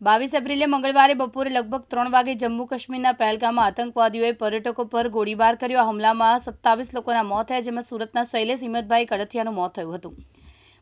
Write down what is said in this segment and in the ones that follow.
બાવીસ એપ્રિલે મંગળવારે બપોરે લગભગ ત્રણ વાગે જમ્મુ કાશ્મીરના પહેલગામમાં આતંકવાદીઓએ પર્યટકો પર ગોળીબાર કર્યો. આ હુમલામાં સત્તાવીસ લોકોના મોત થયા, જેમાં સુરતના શૈલેષ હિંમતભાઈ કડથિયાનું મોત થયું હતું.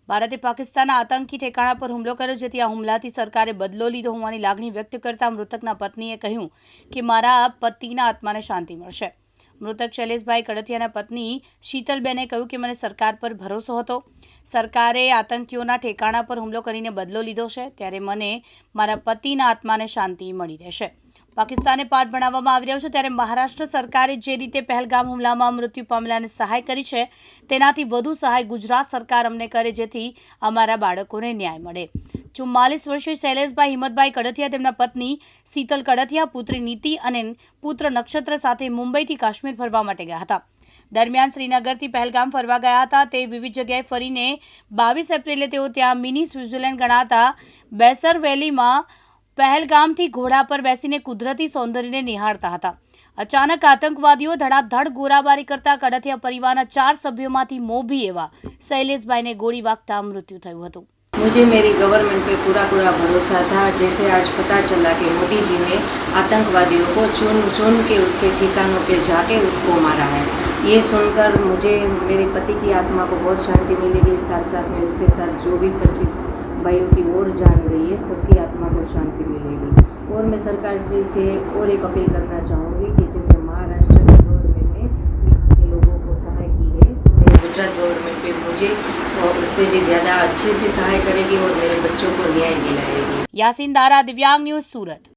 ભારતે પાકિસ્તાનના આતંકી ઠેકાણા પર હુમલો કર્યો, જેથી આ હુમલાથી સરકારે બદલો લીધો હોવાની લાગણી વ્યક્ત કરતા મૃતકના પત્નીએ કહ્યું કે, મારા પતિના આત્માને શાંતિ મળશે. મૃતક શૈલેષભાઈ કડથિયાના પત્ની શીતલબેને કહ્યું કે મને સરકાર પર ભરોસો હતો. સરકારે આતંકીઓના ઠેકાણા પર હુમલો કરીને બદલો લીધો છે. ત્યારે મને મારા પતિના આત્માને શાંતિ મળી રહેશે. પાકિસ્તાને પાઠ ભણાવવામાં આવી રહ્યો છે ત્યારે મહારાષ્ટ્ર સરકારે જે રીતે પહેલગામ હુમલામાં મૃત્યુ પામેલાને સહાય કરી છે, તેનાથી વધુ સહાય ગુજરાત સરકાર અમને કરે જેથી અમારા બાળકોને ન્યાય મળે. ચુમ્માલીસ વર્ષીય શૈલેષભાઈ હિંમતભાઈ કડથિયા, તેમના પત્ની શીતલ કડથિયા, પુત્રી નીતિ અને પુત્ર નક્ષત્ર સાથે મુંબઈથી કાશ્મીર ફરવા માટે ગયા હતા. દરમિયાન શ્રીનગરથી પહેલગામ ફરવા ગયા હતા. તે વિવિધ જગ્યાએ ફરીને બાવીસ એપ્રિલે તેઓ ત્યાં મિની સ્વિટ્ઝરલેન્ડ ગણાતા બેસર વેલીમાં પહેલગામથી ઘોડા પર બેસીને કુદરતી સૌંદર્યને નિહાળતા હતા અચાનક આતંકવાદીઓ ધડાધડ ગોળાબારી કરતા કડથિયા પરિવારના ચાર સભ્યોમાંથી મોભી એવા શૈલેષભાઈને ગોળી વાગતા મૃત્યુ થયું હતું मुझे मेरी गवर्नमेंट पे पूरा पूरा भरोसा था जैसे आज पता चला कि मोदी जी ने आतंकवादियों को चुन चुन के उसके ठिकानों पे जाके उसको मारा है ये सुनकर मुझे मेरे पति की आत्मा को बहुत शांति मिलेगी साथ साथ में उसके साथ जो भी पच्चीस भाइयों की और जान गई है सबकी आत्मा को शांति मिलेगी और मैं सरकार श्री से और एक अपील करना चाहूँगी कि जैसे महाराष्ट्र गवर्नमेंट ने यहाँ के लोगों को सहाय की है मेरे गुजरात गवर्नमेंट भी मुझे और उससे भी ज़्यादा अच्छे से सहाय करेगी और मेरे बच्चों को न्याय दिलाएगी यासीन दारा दिव्यांग न्यूज़ सूरत